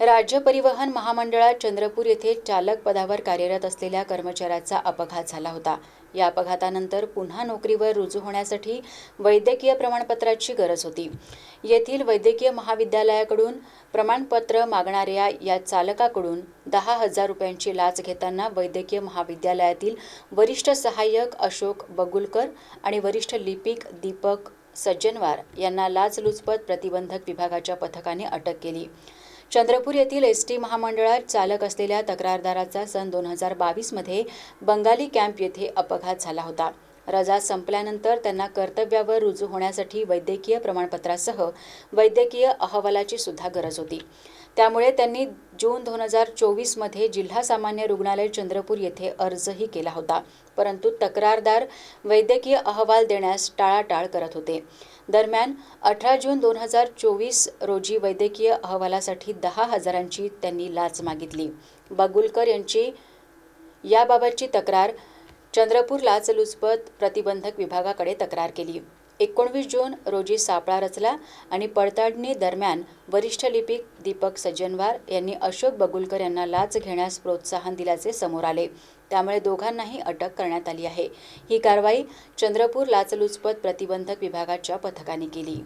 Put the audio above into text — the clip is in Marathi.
राज्य परिवहन महामंडळात चंद्रपूर येथे चालक पदावर कार्यरत असलेल्या कर्मचाऱ्याचा अपघात झाला होता. या अपघातानंतर पुन्हा नोकरीवर रुजू होण्यासाठी वैद्यकीय प्रमाणपत्राची गरज होती. येथील वैद्यकीय महाविद्यालयाकडून प्रमाणपत्र मागणाऱ्या या चालकाकडून दहा हजार रुपयांची लाच घेताना वैद्यकीय महाविद्यालयातील वरिष्ठ सहाय्यक अशोक बगुलकर आणि वरिष्ठ लिपिक दीपक सज्जनवार यांना लाचलुचपत प्रतिबंधक विभागाच्या पथकाने अटक केली. चंद्रपूर येथील एस टी महामंडळात चालक असलेल्या तक्रारदाराचा सन दोन हजार बावीसमध्ये बंगाली कॅम्प येथे अपघात झाला होता. रजा संपल्यानंतर त्यांना कर्तव्यावर रुजू होण्यासाठी वैद्यकीय प्रमाणपत्रासह वैद्यकीय अहवालाची सुद्धा गरज होती. त्यामुळे त्यांनी जून दोन हजार चोवीसमध्ये जिल्हा सामान्य रुग्णालय चंद्रपूर येथे अर्जही केला होता. परंतु तक्रारदार वैद्यकीय अहवाल देण्यास टाळाटाळ करत होते. दरम्यान अठरा जून दोन हजार चोवीस रोजी वैद्यकीय अहवालासाठी दहा हजारांची त्यांनी लाच मागितली. बगुलकर यांची याबाबतची तक्रार चंद्रपूर लाचलुचपत प्रतिबंधक विभागाकडे तक्रार केली. एकोणवीस जून रोजी सापळा रचला आणि पडताळणी दरम्यान वरिष्ठ लिपिक दीपक सज्जनवार यांनी अशोक बगुलकर यांना लाच घेण्यास प्रोत्साहन दिल्याचे समोर आले. त्यामुळे दोघांनाही अटक करण्यात आली आहे. ही कारवाई चंद्रपूर लाचलुचपत प्रतिबंधक विभागाच्या पथकाने केली.